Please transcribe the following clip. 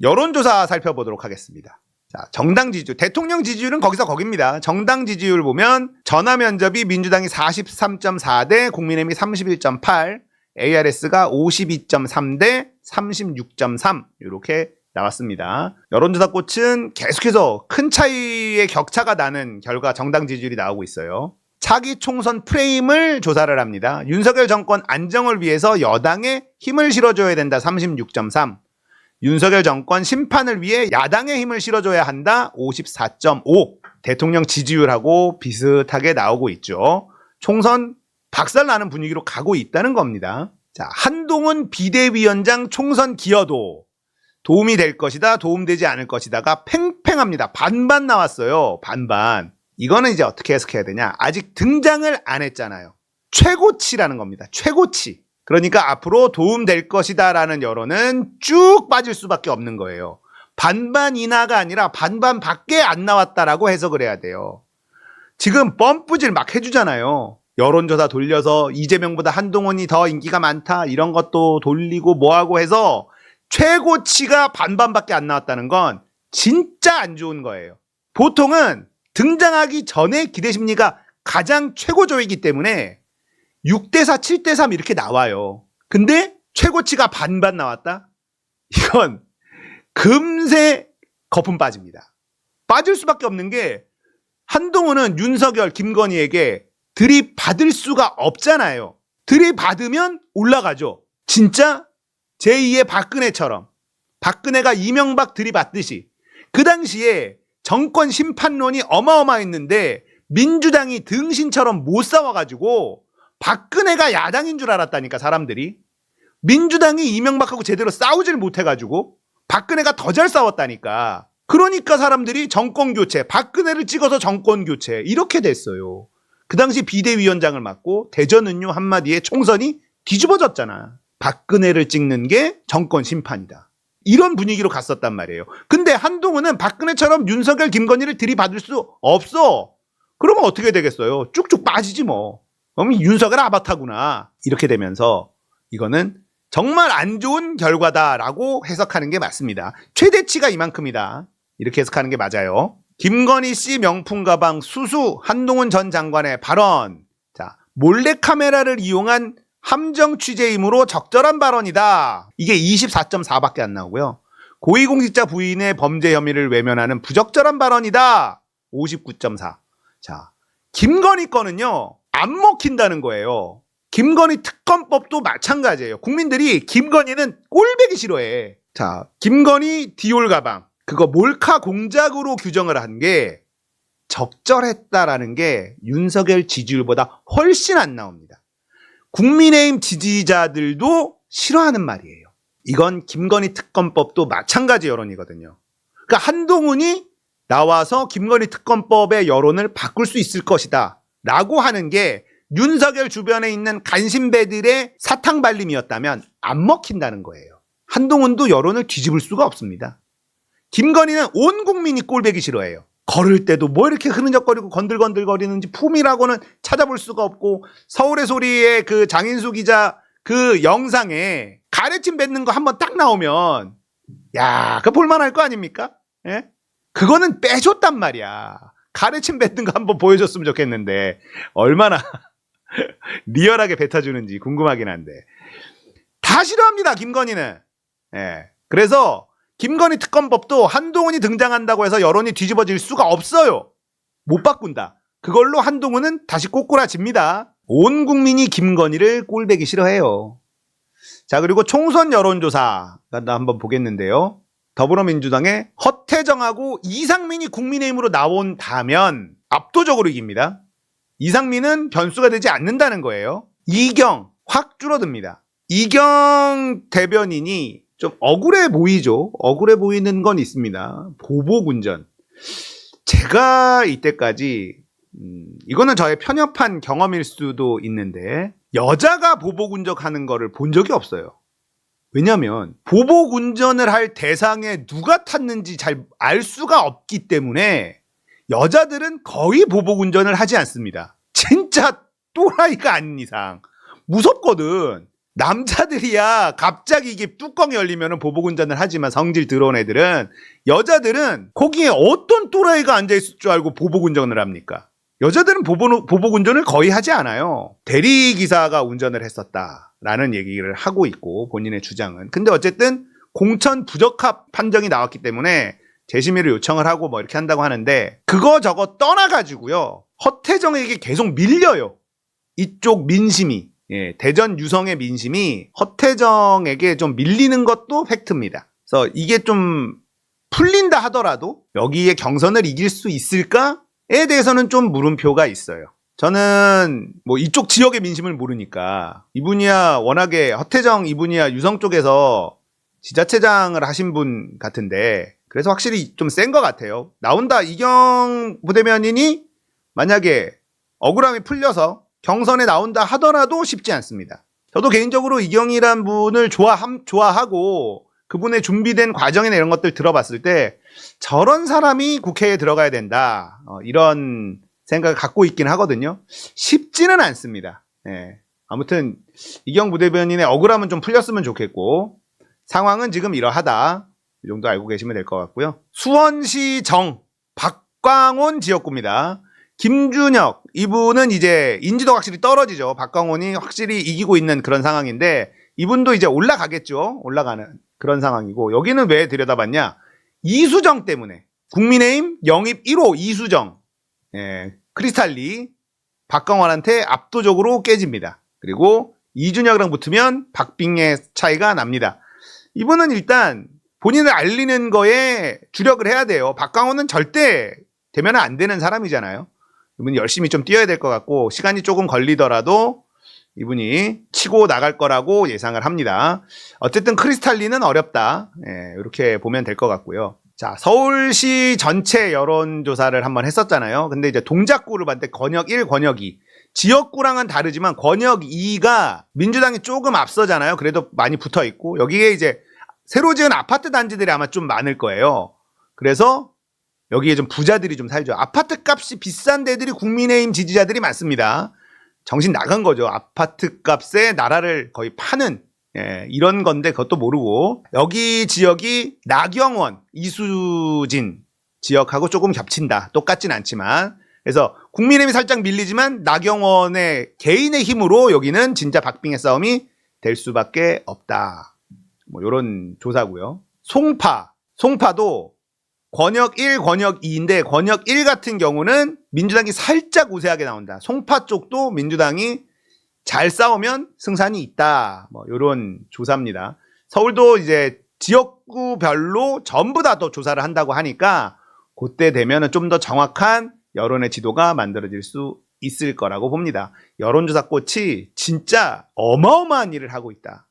여론조사 살펴보도록 하겠습니다. 자, 정당 지지율, 대통령 지지율은 거기서 거깁니다. 정당 지지율 보면 전화 면접이 민주당이 43.4 대 국민의힘이 31.8, ARS가 52.3 대 36.3 이렇게 나왔습니다. 여론조사 꽃은 계속해서 큰 차이의 격차가 나는 결과 정당 지지율이 나오고 있어요. 차기 총선 프레임을 조사를 합니다. 윤석열 정권 안정을 위해서 여당에 힘을 실어줘야 된다 36.3. 윤석열 정권 심판을 위해 야당의 힘을 실어줘야 한다 54.5. 대통령 지지율하고 비슷하게 나오고 있죠. 총선 박살나는 분위기로 가고 있다는 겁니다. 자, 한동훈 비대위원장 총선 기여도 도움이 될 것이다, 도움되지 않을 것이다가 팽팽합니다. 반반 나왔어요. 반반. 이거는 이제 어떻게 해석해야 되냐? 아직 등장을 안 했잖아요. 최고치라는 겁니다. 최고치. 그러니까 앞으로 도움될 것이다라는 여론은 쭉 빠질 수밖에 없는 거예요. 반반 이하가 아니라 반반 밖에 안 나왔다라고 해석을 해야 돼요. 지금 펌프질 막 해주잖아요. 여론조사 돌려서 이재명보다 한동훈이 더 인기가 많다 이런 것도 돌리고 뭐하고 해서 최고치가 반반밖에 안 나왔다는 건 진짜 안 좋은 거예요. 보통은 등장하기 전에 기대 심리가 가장 최고조이기 때문에 6대4, 7대3 이렇게 나와요. 근데 최고치가 반반 나왔다? 이건 금세 거품 빠집니다. 빠질 수밖에 없는 게 한동훈은 윤석열, 김건희에게 들이받을 수가 없잖아요. 들이받으면 올라가죠. 진짜 제2의 박근혜처럼 박근혜가 이명박 들이받듯이 그 당시에 정권 심판론이 어마어마했는데 민주당이 등신처럼 못 싸워가지고 박근혜가 야당인 줄 알았다니까 사람들이. 민주당이 이명박하고 제대로 싸우질 못해가지고 박근혜가 더 잘 싸웠다니까. 그러니까 사람들이 정권 교체 박근혜를 찍어서 정권 교체 이렇게 됐어요. 그 당시 비대위원장을 맡고 대전은요 한마디에 총선이 뒤집어졌잖아. 박근혜를 찍는 게 정권 심판이다. 이런 분위기로 갔었단 말이에요. 근데 한동훈은 박근혜처럼 윤석열 김건희를 들이받을 수 없어. 그러면 어떻게 되겠어요? 쭉쭉 빠지지 뭐 그럼 윤석열 아바타구나. 이렇게 되면서 이거는 정말 안 좋은 결과다라고 해석하는 게 맞습니다. 최대치가 이만큼이다. 이렇게 해석하는 게 맞아요. 김건희 씨 명품 가방 수수 한동훈 전 장관의 발언. 자, 몰래카메라를 이용한 함정 취재이므로 적절한 발언이다. 이게 24.4밖에 안 나오고요. 고위공직자 부인의 범죄 혐의를 외면하는 부적절한 발언이다. 59.4. 자, 김건희 거는요. 안 먹힌다는 거예요. 김건희 특검법도 마찬가지예요. 국민들이 김건희는 꼴배기 싫어해. 자, 김건희 디올 가방. 그거 몰카 공작으로 규정을 한 게 적절했다라는 게 윤석열 지지율보다 훨씬 안 나옵니다. 국민의힘 지지자들도 싫어하는 말이에요. 이건 김건희 특검법도 마찬가지 여론이거든요. 그러니까 한동훈이 나와서 김건희 특검법의 여론을 바꿀 수 있을 것이다. 라고 하는 게 윤석열 주변에 있는 간신배들의 사탕 발림이었다면 안 먹힌다는 거예요. 한동훈도 여론을 뒤집을 수가 없습니다. 김건희는 온 국민이 꼴배기 싫어해요. 걸을 때도 뭐 이렇게 흐느적거리고 건들건들거리는지 품이라고는 찾아볼 수가 없고 서울의 소리의 그 장인수 기자 그 영상에 가래침 뱉는 거 한번 딱 나오면 야, 그 볼만할 거 아닙니까? 예? 그거는 빼줬단 말이야. 가래침 뱉는 거 한번 보여줬으면 좋겠는데 얼마나 리얼하게 뱉어주는지 궁금하긴 한데. 다 싫어합니다 김건희는. 예. 그래서 김건희 특검법도 한동훈이 등장한다고 해서 여론이 뒤집어질 수가 없어요. 못 바꾼다. 그걸로 한동훈은 다시 꼬꾸라집니다. 온 국민이 김건희를 꼴배기 싫어해요. 자 그리고 총선 여론조사 한번 보겠는데요 더불어민주당의 허태정하고 이상민이 국민의힘으로 나온다면 압도적으로 이깁니다. 이상민은 변수가 되지 않는다는 거예요. 이경 확 줄어듭니다. 이경 대변인이 좀 억울해 보이죠. 억울해 보이는 건 있습니다. 보복운전. 제가 이때까지 음, 이거는 저의 편협한 경험일 수도 있는데 여자가 보복운전하는 거를 본 적이 없어요. 왜냐하면 보복 운전을 할 대상에 누가 탔는지 잘 알 수가 없기 때문에 여자들은 거의 보복 운전을 하지 않습니다. 진짜 또라이가 아닌 이상 무섭거든. 남자들이야 갑자기 이게 뚜껑이 열리면 보복 운전을 하지만 성질 들어온 애들은 여자들은 거기에 어떤 또라이가 앉아 있을 줄 알고 보복 운전을 합니까? 여자들은 보복, 보복 운전을 거의 하지 않아요. 대리 기사가 운전을 했었다 라는 얘기를 하고 있고 본인의 주장은. 근데 어쨌든 공천 부적합 판정이 나왔기 때문에 재심의를 요청을 하고 뭐 이렇게 한다고 하는데 그거 저거 떠나가지고요. 허태정에게 계속 밀려요. 이쪽 민심이. 예, 대전 유성의 민심이 허태정에게 좀 밀리는 것도 팩트입니다. 그래서 이게 좀 풀린다 하더라도 여기에 경선을 이길 수 있을까에 대해서는 좀 물음표가 있어요. 저는 뭐 이쪽 지역의 민심을 모르니까 이분이야 워낙에 허태정 이분이야 유성 쪽에서 지자체장을 하신 분 같은데 그래서 확실히 좀 센 것 같아요. 나온다 이경 부대변인이 만약에 억울함이 풀려서 경선에 나온다 하더라도 쉽지 않습니다. 저도 개인적으로 이경이란 분을 좋아함, 좋아하고 그분의 준비된 과정이나 이런 것들 들어봤을 때 저런 사람이 국회에 들어가야 된다. 어, 이런 생각을 갖고 있긴 하거든요. 쉽지는 않습니다. 예. 아무튼 이경 부대변인의 억울함은 좀 풀렸으면 좋겠고 상황은 지금 이러하다. 이 정도 알고 계시면 될 것 같고요. 수원시 정 박광온 지역구입니다. 김준혁 이분은 이제 인지도가 확실히 떨어지죠. 박광원이 확실히 이기고 있는 그런 상황인데 이분도 이제 올라가겠죠. 올라가는 그런 상황이고 여기는 왜 들여다봤냐? 이수정 때문에 국민의힘 영입 1호 이수정 예, 크리스탈리 박광원한테 압도적으로 깨집니다. 그리고 이준혁이랑 붙으면 박빙의 차이가 납니다. 이분은 일단 본인을 알리는 거에 주력을 해야 돼요. 박광원은 절대 되면 안 되는 사람이잖아요. 이분이 열심히 좀 뛰어야 될 것 같고 시간이 조금 걸리더라도 이분이 치고 나갈 거라고 예상을 합니다. 어쨌든 크리스탈리는 어렵다. 예, 이렇게 보면 될 것 같고요. 자, 서울시 전체 여론조사를 한번 했었잖아요. 근데 이제 동작구를 때 권역 1, 권역 2. 지역구랑은 다르지만 권역 2가 민주당이 조금 앞서잖아요. 그래도 많이 붙어 있고 여기에 이제 새로 지은 아파트 단지들이 아마 좀 많을 거예요. 그래서 여기에 좀 부자들이 좀 살죠. 아파트 값이 비싼 데들이 국민의힘 지지자들이 많습니다. 정신 나간 거죠. 아파트 값에 나라를 거의 파는 예, 이런 건데 그것도 모르고 여기 지역이 나경원, 이수진 지역하고 조금 겹친다. 똑같진 않지만 그래서 국민의힘이 살짝 밀리지만 나경원의 개인의 힘으로 여기는 진짜 박빙의 싸움이 될 수밖에 없다. 뭐 이런 조사고요. 송파, 송파도 권역 1, 권역 2인데 권역 1 같은 경우는 민주당이 살짝 우세하게 나온다. 송파 쪽도 민주당이 잘 싸우면 승산이 있다. 뭐 이런 조사입니다. 서울도 이제 지역구별로 전부 다 또 조사를 한다고 하니까 그때 되면은 좀 더 정확한 여론의 지도가 만들어질 수 있을 거라고 봅니다. 여론조사 꽃이 진짜 어마어마한 일을 하고 있다.